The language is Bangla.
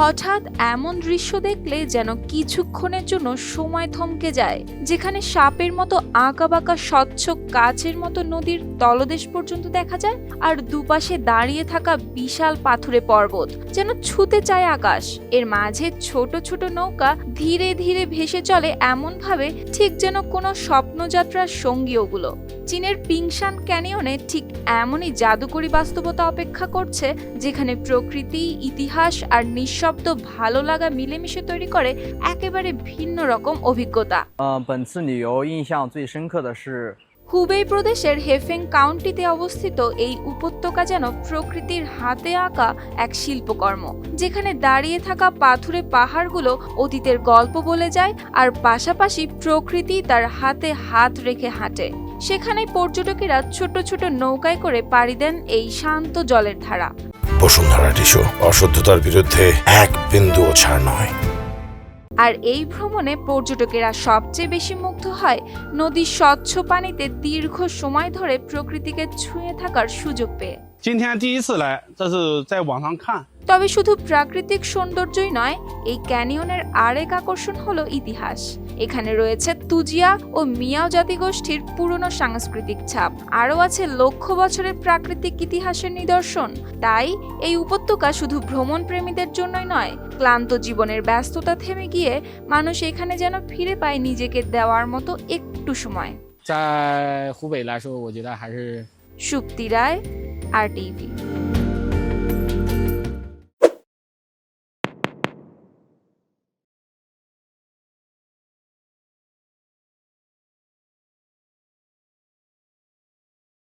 হঠাৎ এমন দৃশ্য দেখলে যেন কিছুক্ষণের জন্য সময় থমকে যায়, যেখানে সাপের মতো আঁকাবাঁকা স্বচ্ছ কাচের মতো নদীর তলদেশ পর্যন্ত দেখা যায় আর দুপাশে দাঁড়িয়ে থাকা বিশাল পাথুরে পর্বত যেন ছুতে চায় আকাশ। এর মাঝে ছোট ছোট নৌকা ধীরে ধীরে ভেসে চলে এমন ভাবে ঠিক যেন কোনো স্বপ্নযাত্রার সঙ্গী ওগুলো। চীনের পিংশান ক্যানিয়নে ঠিক এমনই জাদুকরী বাস্তবতা অপেক্ষা করছে, যেখানে প্রকৃতি, ইতিহাস আর নিঃশব্দ শব্দ ভালো লাগা মিলেমিশে তৈরি করে একেবারে ভিন্ন রকম অভিজ্ঞতা। হুবেই প্রদেশের হেফেং কাউন্টিতে অবস্থিত এই উপত্যকা যেন প্রকৃতির হাতে আঁকা এক শিল্পকর্ম যেখানে দাঁড়িয়ে থাকা পাথুরে পাহাড়গুলো অতীতের গল্প বলে যায় আর পাশাপাশি প্রকৃতি তার হাতে হাত রেখে হাঁটে। সেখানে পর্যটকেরা ছোট ছোট নৌকায় করে পাড়ি দেন এই শান্ত জলের ধারা। বসুন্ধরা টিস্যু অশুদ্ধতার বিরুদ্ধে এক বিন্দুও ছাড় নয় আর এই ভ্রমণে পর্যটকেরা সবচেয়ে বেশি মুগ্ধ হয় নদীর স্বচ্ছ পানিতে দীর্ঘ সময় ধরে প্রকৃতিকে ছুঁয়ে থাকার সুযোগ পেয়ে 今天第一次来，这是在网上看， তবে শুধু প্রাকৃতিক সৌন্দর্যই নয় এই ক্যানিয়নের আরেক আকর্ষণ হলো ইতিহাস। এখানে রয়েছে তুজিয়া ও মিয়াও জাতিগোষ্ঠীর পুরনো সাংস্কৃতিক ছাপ। আরও আছে লক্ষ বছরের প্রাকৃতিক ইতিহাসের নিদর্শন। তাই এই উপত্যকা শুধু ভ্রমণ প্রেমীদের জন্যই নয় ক্লান্ত জীবনের ব্যস্ততা থেমে গিয়ে মানুষ এখানে যেন ফিরে পায় নিজেকে দেওয়ার মতো একটু সময়। Supti Roy R TV.